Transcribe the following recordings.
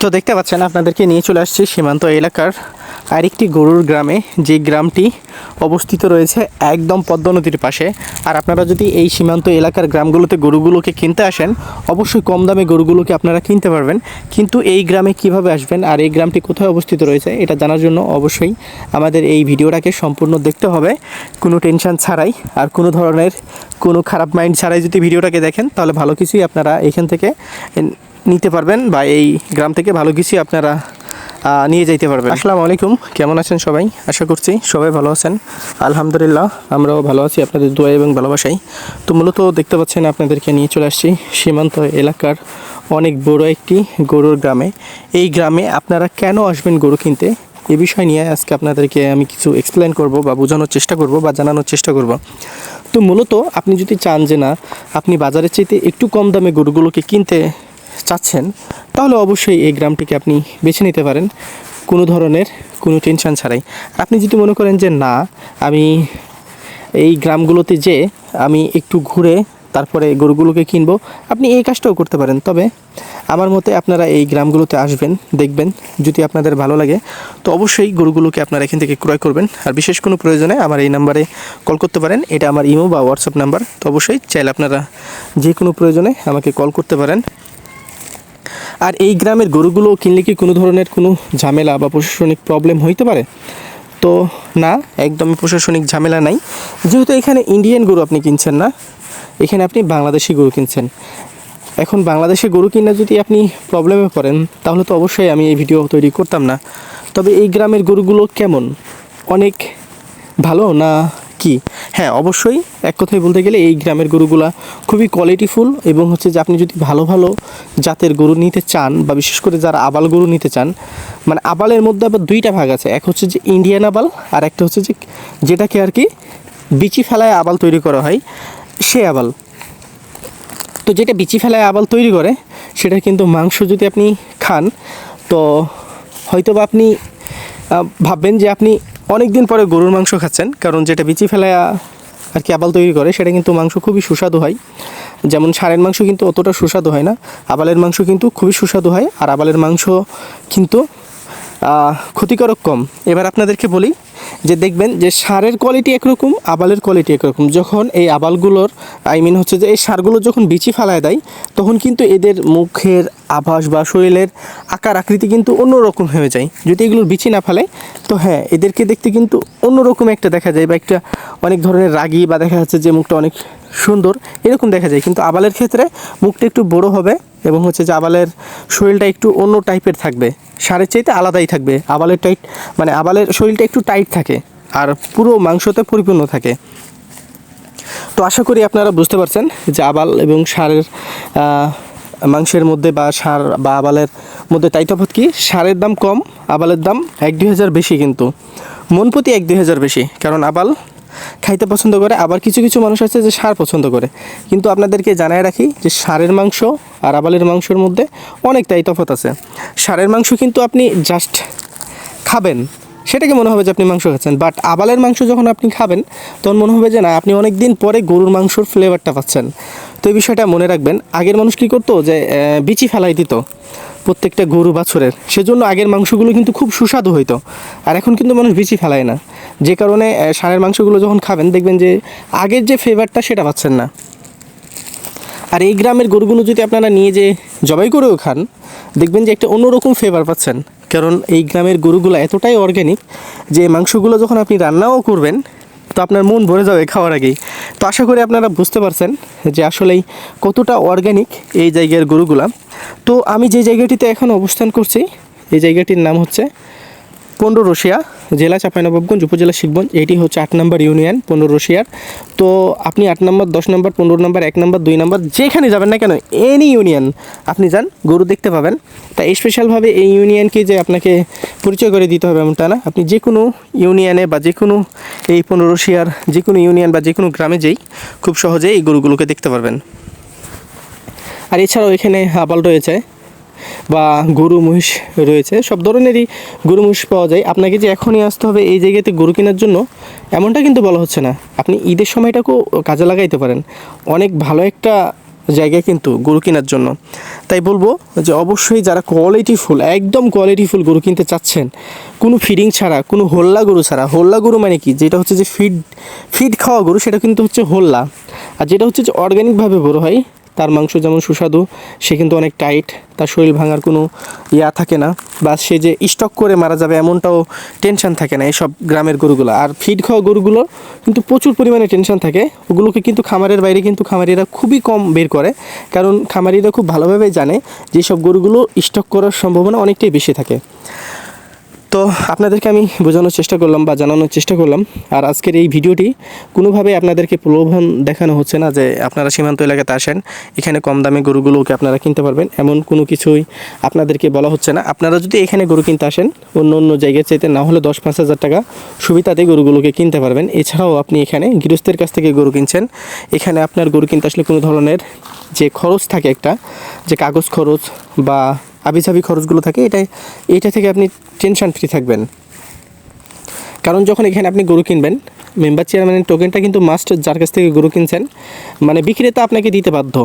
তো দেখতে পাচ্ছেন, আপনাদেরকে নিয়ে চলে আসছি সীমান্ত এলাকার আরেকটি গরুর গ্রামে। যে গ্রামটি অবস্থিত রয়েছে একদম পদ্ম নদীর পাশে। আর আপনারা যদি এই সীমান্ত এলাকার গ্রামগুলোতে গরুগুলোকে কিনতে আসেন, অবশ্যই কম দামে গরুগুলোকে আপনারা কিনতে পারবেন। কিন্তু এই গ্রামে কীভাবে আসবেন আর এই গ্রামটি কোথায় অবস্থিত রয়েছে, এটা জানার জন্য অবশ্যই আমাদের এই ভিডিওটাকে সম্পূর্ণ দেখতে হবে। কোনো টেনশন ছাড়াই আর কোনো ধরনের কোনো খারাপ মাইন্ড ছাড়াই যদি ভিডিওটাকে দেখেন, তাহলে ভালো কিছুই আপনারা এখান থেকে নিতে পারবেন বা এই গ্রাম থেকে ভালো কিছুই আপনারা নিয়ে যাইতে পারবেন। আসসালামু আলাইকুম, কেমন আছেন সবাই? আশা করছি সবাই ভালো আছেন। আলহামদুলিল্লাহ, আমরাও ভালো আছি, আপনাদের দোয়া এবং ভালোবাসাই। তো মূলত দেখতে পাচ্ছেন, আপনাদেরকে নিয়ে চলে আসছি সীমান্ত এলাকার অনেক বড় একটি গরুর গ্রামে। এই গ্রামে আপনারা কেন আসবেন গরু কিনতে? এ বিষয় নিয়ে আজকে আপনাদেরকে আমি কিছু এক্সপ্লেন করব বা বোঝানোর চেষ্টা করব বা জানানোর চেষ্টা করব। তো মূলত আপনি যদি চান যে না, আপনি বাজারের চাইতে একটু কম দামে গরুগুলোকে কিনতে চাচ্ছেন, তাহলে অবশ্যই এই গ্রামটিকে আপনি বেছে নিতে পারেন। কোনো ধরনের কোনো টেনশন ছাড়াই। আপনি যদি মনে করেন যে, না, আমি এই গ্রামগুলোতে যে, আমি একটু ঘুরে তারপরে গরুগুলোকে কিনবো, আপনি এই কাজটাও করতে পারেন। তবে আমার মতে আপনারা এই গ্রামগুলোতে আসবেন, দেখবেন, যদি আপনাদের ভালো লাগে, তো অবশ্যই গরুগুলোকে আপনারা এখান থেকে ক্রয় করবেন। আর বিশেষ কোনো প্রয়োজনে আমার এই নাম্বারে কল করতে পারেন। এটা আমার ইমো বা হোয়াটসঅ্যাপ নাম্বার। তো অবশ্যই চাইলে আপনারা যে কোনো প্রয়োজনে আমাকে কল করতে পারেন। আর এই গ্রামের গরুগুলো কিনলে কি কোনো ধরনের কোনো ঝামেলা বা প্রশাসনিক প্রবলেম হইতে পারে? তো না, একদমই প্রশাসনিক ঝামেলা নাই। যেহেতু এখানে ইন্ডিয়ান গরু আপনি কিনছেন না, এখানে আপনি বাংলাদেশি গরু কিনছেন। এখন বাংলাদেশে গরু কিনে যদি আপনি প্রবলেমে পড়েন, তাহলে তো অবশ্যই আমি এই ভিডিও তৈরি করতাম না। তবে এই গ্রামের গরুগুলো কেমন? অনেক ভালো না কি? হ্যাঁ অবশ্যই। এক কথায় বলতে গেলে এই গ্রামের গরুগুলা খুবই কোয়ালিটিফুল এবং হচ্ছে যে আপনি যদি ভালো ভালো জাতের গরু নিতে চান বা বিশেষ করে যারা আবাল গরু নিতে চান মানে আবালের মধ্যে আবার দুইটা ভাগ আছে। এক হচ্ছে যে ইন্ডিয়ান আবাল আর একটা হচ্ছে যে যেটাকে আর কি বিচি ফেলায় আবাল তৈরি করা হয়, সে আবাল। তো যেটা বিচি ফেলায় আবাল তৈরি করে সেটা কিন্তু মাংস যদি আপনি খান, তো হয়তো বা আপনি ভাববেন যে আপনি অনেক দিন পরে গরুর মাংস খাচ্ছেন, কারণ যেটা বিচি ফেলায়া আর কি আবাল তৈরি করে, সেটা কিন্তু মাংস খুবই সুস্বাদু হয়। যেমন ষাঁড়ের মাংস কিন্তু অতটা সুস্বাদু হয় না, আবালের মাংস কিন্তু খুবই সুস্বাদু হয়, আর আবালের মাংস কিন্তু ক্ষতিকারক কম। এবার আপনাদেরকে বলি যে দেখবেন যে সারের কোয়ালিটি একরকম, আবালের কোয়ালিটি একরকম। যখন এই আবালগুলোর আই মিন হচ্ছে যে এই সারগুলো যখন বিচি ফেলায় দেয়, তখন কিন্তু এদের মুখের আভাস বা শরীরের আকার, আকৃতি কিন্তু অন্যরকম হয়ে যায়। যদি এগুলোর বিচি না ফেলে, তো হ্যাঁ এদেরকে দেখতে কিন্তু অন্যরকম একটা দেখা যায় বা একটা অনেক ধরনের রাগী বা দেখা যাচ্ছে যে মুখটা অনেক সুন্দর, এরকম দেখা যায়। কিন্তু আবালের ক্ষেত্রে মুখটা একটু বড় হবে এবং হচ্ছে যে আবালের শরীরটা একটু অন্য টাইপের থাকবে। সারের চাইতে আলাদাই থাকবে। আবালের টাইট মানে আবালের শরীরটা একটু টাইট থাকে আর পুরো মাংসতে পরিপূর্ণ থাকে। তো আশা করি আপনারা বুঝতে পারছেন যে আবাল এবং সারের মাংসের মধ্যে বা সার বা আবালের মধ্যে তাই তফাৎ কি? সারের দাম কম, আবালের দাম এক দুই হাজার বেশি কিন্তু। মন প্রতি এক দুই হাজার বেশি, কারণ আবাল খাইতে পছন্দ করে, আবার কিছু কিছু মানুষ আছে যে সার পছন্দ করে। কিন্তু আপনাদেরকে জানায় রাখি যে সারের মাংস আর আবালের মাংসের মধ্যে অনেক তাই তফাৎ আছে। সারের মাংস কিন্তু আপনি জাস্ট খাবেন। সেটাকে মনে হবে যে আপনি মাংস খাচ্ছেন। বাট আবালের মাংস যখন আপনি খাবেন, তখন মনে হবে যে না, আপনি অনেক দিন পরে গরুর মাংসর ফ্লেভারটা পাচ্ছেন। তো এই বিষয়টা মনে রাখবেন। আগের মানুষ কী করতো যে বিচি ফেলাই দিত। প্রত্যেকটা গরু বাছুরের। সেজন্য আগের মাংসগুলো কিন্তু খুব সুস্বাদু হইতো। আর এখন কিন্তু মানুষ বিচি ফেলায় না। যে কারণে সারের মাংসগুলো যখন খাবেন, দেখবেন যে আগের যে ফ্লেভারটা সেটা পাচ্ছেন না। আর এই গ্রামের গরুগুলো যদি আপনারা নিয়ে যে জবাই করেও খান, দেখবেন যে একটা অন্যরকম ফ্লেভার পাচ্ছেন। কারণ এই গ্রামের গরুগুলো এতটাই অর্গ্যানিক যে মাংসগুলো যখন আপনি রান্নাও করবেন তো আপনার মন ভরে যাবে খাওয়ার আগেই। তো আশা করি আপনারা বুঝতে পারছেন যে আসলেই কতটা অর্গ্যানিক এই জায়গার গরুগুলা। তো আমি যে জায়গাটিতে এখন অবস্থান করছি, এই জায়গাটির নাম হচ্ছে পনেরো রশিয়া, জেলা চাঁপাইনবাবগঞ্জ, উপজেলা শিখগঞ্জ এটি হচ্ছে আট নম্বর ইউনিয়ন, পনেরো রশিয়ার। তো আপনি আট নম্বর, দশ নম্বর, পনেরো নম্বর, এক নম্বর, দুই নম্বর, যেখানে যাবেন না কেন এনি ইউনিয়ন আপনি যান, গরু দেখতে পাবেন। তা স্পেশালভাবে এই ইউনিয়নকে যে আপনাকে পরিচয় করে দিতে হবে এমনটা না, আপনি যে কোনো ইউনিয়নে বা যে কোনো এই পনেরো রশিয়ার, যে কোনো ইউনিয়ন বা যে কোনো গ্রামে যেই, খুব সহজেই এই গরুগুলোকে দেখতে পারবেন। আর এছাড়াও এখানে আবাল রয়েছে বা গরু মহিষ রয়েছে, সব ধরনেরই গরু মহিষ পাওয়া যায়। আপনাকে যে এখনই আসতে হবে এই জায়গাতে গরু কেনার জন্য, এমনটা কিন্তু বলা হচ্ছে না। আপনি ঈদের সময়টাকেও কাজে লাগাইতে পারেন। অনেক ভালো একটা জায়গা কিন্তু গরু কেনার জন্য। তাই বলব যে অবশ্যই যারা কোয়ালিটি ফুল, একদম কোয়ালিটি ফুল গরু কিনতে চাচ্ছেন, কোনো ফিডিং ছাড়া, কোনো হোল্লা গরু ছাড়া, হোল্লা গরু মানে কি? যেটা হচ্ছে যে ফিড ফিড খাওয়া গরু, সেটা কিন্তু হচ্ছে হোল্লা। আর যেটা হচ্ছে যে অর্গ্যানিকভাবে বড় হয় তার মাংস যেমন সুস্বাদু, সে কিন্তু অনেক টাইট তার শরীর ভাঙার কোনো ইয়া থাকে না, বা সে যে স্টক করে মারা যাবে এমনটাও টেনশন থাকে না এইসব গ্রামের গরুগুলো। আর ফিড খাওয়া গরুগুলো কিন্তু প্রচুর পরিমাণে টেনশন থাকে, ওগুলোকে কিন্তু খামারের বাইরে কিন্তু খামারিরা খুবই কম বের করে, কারণ খামারিরা খুব ভালোভাবে জানে যে সব গরুগুলো স্টক করার সম্ভাবনা অনেকটাই বেশি থাকে। তো আপনাদেরকে আমি বোঝানোর চেষ্টা করলাম বা জানানোর চেষ্টা করলাম। আর আজকের এই ভিডিওটি কোনোভাবেই আপনাদেরকে প্রলোভন দেখানো হচ্ছে না যে আপনারা সীমান্ত এলাকাতে আসেন, এখানে কম দামে গরুগুলোকে আপনারা কিনতে পারবেন। এমন কোনো কিছুই আপনাদেরকে বলা হচ্ছে না। আপনারা যদি এখানে গরু কিনতে আসেন, অন্য অন্য জায়গায় চাইতে না হলে দশ পাঁচ হাজার টাকা সুবিধাতে গরুগুলোকে কিনতে পারবেন। এছাড়াও আপনি এখানে গৃহস্থের কাছ থেকে গরু কিনছেন, এখানে আপনার গরু কিনতে আসলে কোনো ধরনের যে খরচ থাকে একটা, যে কাগজ খরচ বা আবিজাবি খরচগুলো থাকে, এটাই, এইটা থেকে আপনি টেনশন ফ্রি থাকবেন। কারণ যখন এখানে আপনি গরু কিনবেন মেম্বার চেয়ারম্যানের টোকেনটা কিন্তু মাস্ট যার কাছ থেকে গরু কিনছেন মানে বিক্রেতা আপনাকে দিতে বাধ্য।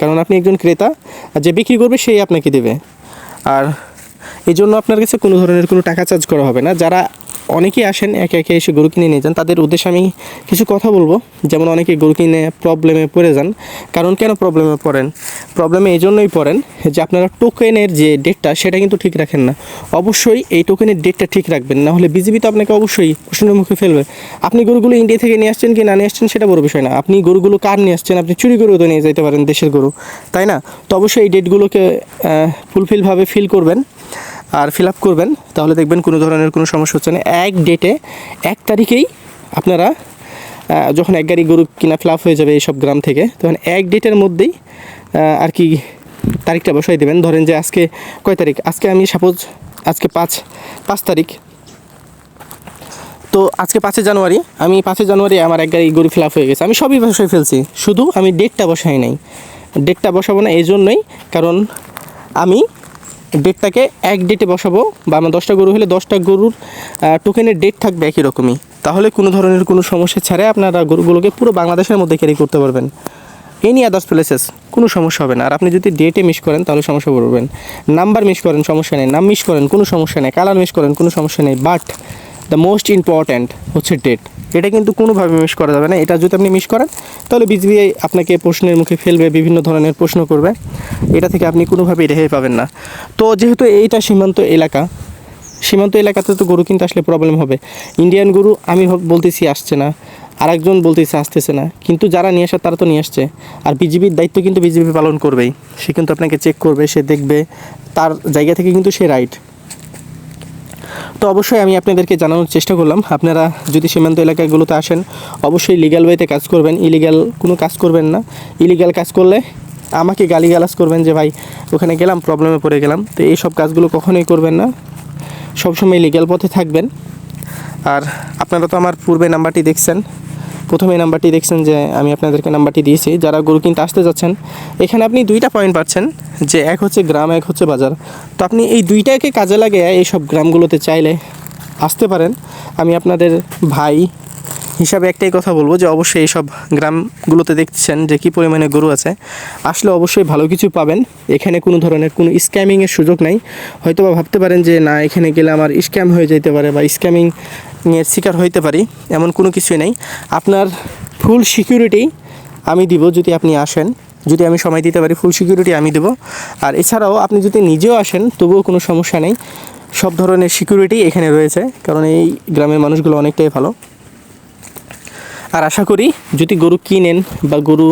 কারণ আপনি একজন ক্রেতা, আর যে বিক্রি করবে সেই আপনাকে দেবে। আর এই জন্য আপনার কাছে কোনো ধরনের কোনো টাকা চার্জ করা হবে না। যারা অনেকেই আসেন, একে একে এসে গরু কিনে নিয়ে যান, তাদের উদ্দেশ্যে আমি কিছু কথা বলব। যেমন অনেকে গরু কিনে প্রবলেমে পড়ে যান। কারণ কেন প্রবলেমে পড়েন? প্রবলেমে এই জন্যই পড়েন যে আপনারা টোকেনের যে ডেটটা সেটা কিন্তু ঠিক রাখেন না। অবশ্যই এই টোকেনের ডেটটা ঠিক রাখবেন, না হলে বিজিবি তো আপনাকে অবশ্যই প্রশ্নের মুখে ফেলবে। আপনি গরুগুলো ইন্ডিয়া থেকে নিয়ে আসছেন কি না নিয়ে আসছেন সেটা বড় বিষয় না। আপনি গরুগুলো কার নিয়ে আসছেন? আপনি চুরি করেও তো নিয়ে যেতে পারেন, দেশের গরু। তাই না? তো অবশ্যই এই ডেটগুলোকে ফুলফিলভাবে ফিল করবেন আর ফিল আপ করবেন। তাহলে দেখবেন কোনো ধরনের কোনো সমস্যা হচ্ছে না। এক ডেটে এক তারিখেই আপনারা যখন এক গাড়ি গরু কিনা ফিল আপ হয়ে যাবে এইসব গ্রাম থেকে, তখন এক ডেটের মধ্যেই আর কি তারিখটা বসাই দেবেন। ধরেন যে আজকে কয় তারিখ? আজকে আমি সাপোজ আজকে পাঁচ পাঁচ তারিখ। তো আজকে পাঁচই জানুয়ারি, আমি পাঁচই জানুয়ারি আমার এক গাড়ি গরু ফিল আপ হয়ে গেছে। আমি সবই বসাই ফেলছি, শুধু আমি ডেটটা বসাই নাই। ডেটটা বসাবো না এই জন্যই কারণ আমি ডেটটাকে এক ডেটে বসাবো বা আমার দশটা গরু হলে দশটা গরুর টোকেনের ডেট থাকবে একই রকমই। তাহলে কোনো ধরনের কোনো সমস্যা ছাড়াই আপনারা গরুগুলোকে পুরো বাংলাদেশের মধ্যে ক্যারি করতে পারবেন। এনি আদার্স প্লেসেস কোনো সমস্যা হবে না। আর আপনি যদি ডেটে মিস করেন, তাহলে সমস্যা পড়বেন। নাম্বার মিস করেন, সমস্যা নেই। নাম মিস করেন, কোনো সমস্যা নেই। কালার মিস করেন, কোনো সমস্যা নেই। বাট দ্য মোস্ট ইম্পর্ট্যান্ট হচ্ছে ডেট এটা কিন্তু কোনোভাবে মিস করা যাবে না। এটা যদি আপনি মিস করেন, তাহলে বিজিবিআই আপনাকে প্রশ্নের মুখে ফেলবে, বিভিন্ন ধরনের প্রশ্ন করবে। এটা থেকে আপনি কোনোভাবেই রেহাই পাবেন না। তো যেহেতু এইটা সীমান্ত এলাকা, সীমান্ত এলাকাতে তো গরু কিন্তু আসলে প্রবলেম হবে। ইন্ডিয়ান গরু, আমি বলতেছি আসছে না। আরেকজন বলতেছে আসতেছে না। কিন্তু যারা নিয়ে আসে, তারা তো নিয়ে আসছে। আর বিজিবির দায়িত্ব কিন্তু বিজিবি পালন করবেই। সে কিন্তু আপনাকে চেক করবে, সে দেখবে তার জায়গা থেকে কিন্তু সে রাইট তো অবশ্যই আমি আপনাদেরকে জানানোর চেষ্টা করলাম। আপনারা যদি সীমান্ত এলাকাগুলোতে আসেন, অবশ্যই লিগ্যাল ওয়েতে কাজ করবেন। ইলিগ্যাল কোনো কাজ করবেন না। ইলিগ্যাল কাজ করলে আমাকে গালিগালাজ করবেন যে, ভাই, ওখানে গেলাম প্রবলেমে পড়ে গেলাম। তো এই সব কাজগুলো কখনোই করবেন না। সবসময় লিগ্যাল পথে থাকবেন। আর আপনারা তো আমার পূর্বে নাম্বারটি দেখছেন। প্রথমে নাম্বারটি দেখছেন যে আমি আপনাদেরকে নাম্বারটি দিয়েছি। যারা গরু কিনতে আসতে যাচ্ছেন, এখানে আপনি দুইটা পয়েন্ট পাচ্ছেন, যে এক হচ্ছে গ্রাম, এক হচ্ছে বাজার। তো আপনি এই দুইটাকে কাজে লাগিয়ে এইসব গ্রামগুলোতে চাইলে আসতে পারেন। আমি আপনাদের ভাই হিসাবে একটাই কথা বলব যে অবশ্যই এইসব গ্রামগুলোতে দেখছেন যে কী পরিমাণে গরু আছে। আসলে অবশ্যই ভালো কিছু পাবেন। এখানে কোনো ধরনের কোনো স্ক্যামিংয়ের সুযোগ নাই। হয়তো বা ভাবতে পারেন যে, না, এখানে গেলে আমার স্ক্যাম হয়ে যেতে পারে বা স্ক্যামিং এর শিকার হইতে পারি। এমন কোনো কিছুই নেই। আপনার ফুল সিকিউরিটি আমি দিব যদি আপনি আসেন। যদি আমি সময় দিতে পারি ফুল সিকিউরিটি আমি দেবো। আর এছাড়াও আপনি যদি নিজেও আসেন, তবুও কোনো সমস্যা নেই। সব ধরনের সিকিউরিটি এখানে রয়েছে। কারণ এই গ্রামের মানুষগুলো অনেকটাই ভালো। আর আশা করি যদি গরু কিনেন বা গরু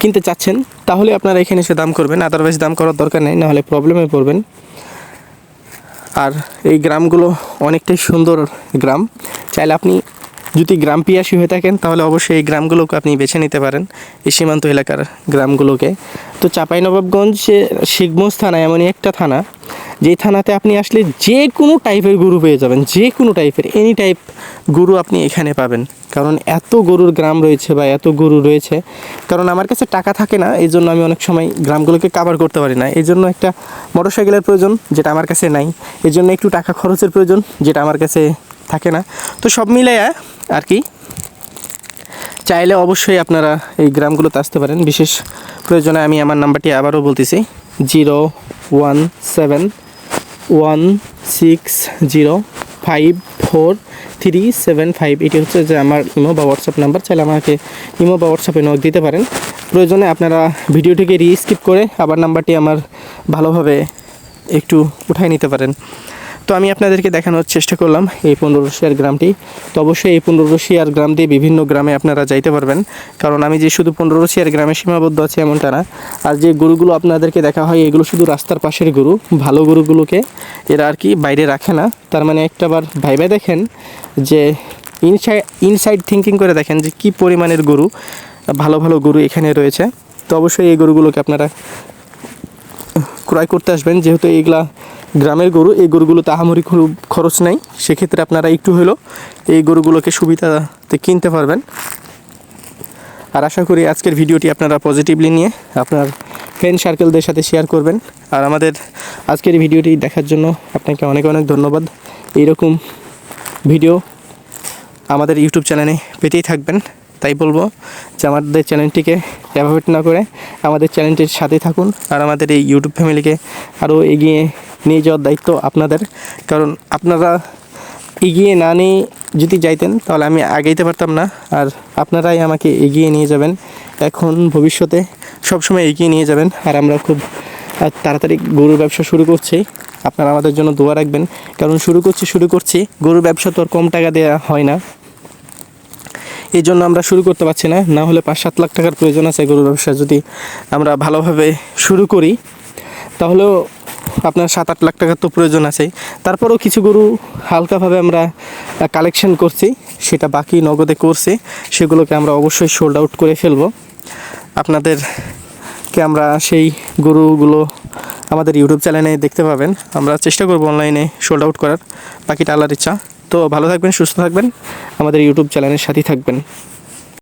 কিনতে চাচ্ছেন, তাহলে আপনারা এখানে এসে দাম করবেন। আদারওয়াইজ দাম করার দরকার নেই, নাহলে প্রবলেমে পড়বেন। আর এই গ্রামগুলো অনেকটাই সুন্দর গ্রাম। চাইলে আপনি যদি গ্রাম পিয়াসী হয়ে থাকেন, তাহলে অবশ্যই এই গ্রামগুলোকে আপনি বেছে নিতে পারেন, এই সীমান্ত এলাকার গ্রামগুলোকে। তো চাঁপাইনবাবগঞ্জ শিখগঞ্জ থানা এমনই একটা থানা। যেই থানাতে আপনি আসলে যে কোনো টাইপের গরু পেয়ে যাবেন, যে কোনো টাইপের এনি টাইপ গরু আপনি এখানে পাবেন। কারণ এত গরুর গ্রাম রয়েছে বা এত গরু রয়েছে, কারণ আমার কাছে টাকা থাকে না এই জন্য আমি অনেক সময় গ্রামগুলোকে কাভার করতে পারি না। এই জন্য একটা মোটরসাইকেলের প্রয়োজন, যেটা আমার কাছে নাই। এই জন্য একটু টাকা খরচের প্রয়োজন, যেটা আমার কাছে থাকে না। তো সব মিলাইয়া আর কি, চাইলে অবশ্যই আপনারা এই গ্রামগুলোতে আসতে পারেন। বিশেষ প্রয়োজনে আমি আমার নাম্বারটি আবারও বলতেছি, zero one seven one six zero five four three seven five. এটি হচ্ছে যে আমার ইমো বা হোয়াটসঅ্যাপ নাম্বার। চাইলে আমাকে ইমো বা হোয়াটসঅ্যাপে নক দিতে পারেন। প্রয়োজনে আপনারা ভিডিওটিকে রিস্কিপ করে আবার নাম্বারটি আমার ভালোভাবে একটু উঠাই নিতে পারেন। তো আমি আপনাদেরকে দেখানোর চেষ্টা করলাম এই পনেরো শিয়ার গ্রামটি। তো অবশ্যই এই পনেরো শিয়ার গ্রাম দিয়ে বিভিন্ন গ্রামে আপনারা যাইতে পারবেন। কারণ আমি যে শুধু পনেরো শিয়ার গ্রামে সীমাবদ্ধ আছি এমনটা না। আর যে গরুগুলো আপনাদেরকে দেখা হয়, এগুলো শুধু রাস্তার পাশের গরু, ভালো গরুগুলোকে এরা আর কি বাইরে রাখে না। তার মানে একটাবার ভাইবে দেখেন যে ইনসাইড ইনসাইড থিঙ্কিং করে দেখেন যে কি পরিমাণের গরু, ভালো ভালো গরু এখানে রয়েছে। তো অবশ্যই এই গরুগুলোকে আপনারা ক্রয় করতে আসবেন। যেহেতু এইগুলা গ্রামের গরু, এই গরুগুলো তাহামরি খুব খরচ নাই। সেক্ষেত্রে আপনারা একটু হলেও এই গরুগুলোকে সুবিধাতে কিনতে পারবেন। আর আশা করি আজকের ভিডিওটি আপনারা পজিটিভলি নিয়ে আপনার ফ্রেন্ড সার্কেলদের সাথে শেয়ার করবেন। আর আমাদের আজকের ভিডিওটি দেখার জন্য আপনাকে অনেক অনেক ধন্যবাদ। এইরকম ভিডিও আমাদের ইউটিউব চ্যানেলে পেতেই থাকবেন। তাই বলব যে আমাদের চ্যানেলটিকে অ্যাভয়েড না করে আমাদের চ্যানেলটির সাথে থাকুন আর আমাদের এই ইউটিউব ফ্যামিলিকে আরও এগিয়ে নিয়ে যাওয়ার দায়িত্ব আপনাদের। কারণ আপনারা এগিয়ে না নিয়ে যদি যাইতেন তাহলে আমি আগাইতে পারতাম না আর আপনারাই আমাকে এগিয়ে নিয়ে যাবেন। এখন ভবিষ্যতে সবসময় এগিয়ে নিয়ে যাবেন আর আমরা খুব তাড়াতাড়ি গরুর ব্যবসা শুরু করছি। আপনারা আমাদের জন্য দোয়া রাখবেন। কারণ শুরু করছি শুরু করছি, গরুর ব্যবসা তো আর কম টাকা দেওয়া হয় না। এই জন্য আমরা শুরু করতে পারছি না। না হলে পাঁচ সাত লাখ টাকার প্রয়োজন আছে গরুর ব্যবসা যদি আমরা ভালোভাবে শুরু করি, তাহলেও আপনার সাত আট লাখ টাকার তো প্রয়োজন আছে তারপরেও কিছু গরু হালকাভাবে আমরা কালেকশন করছি। সেটা বাকি নগদে করছি। সেগুলোকে আমরা অবশ্যই সোল্ড আউট করে ফেলব। আপনাদেরকে আমরা সেই গরুগুলো আমাদের ইউটিউব চ্যানেলে দেখতে পাবেন। আমরা চেষ্টা করব অনলাইনে সোল্ড আউট করার। বাকিটা আল্লাহর ইচ্ছা। তো ভালো থাকবেন সুস্থ থাকবেন। আমাদের ইউটিউব চ্যানেলের সাথেই থাকবেন।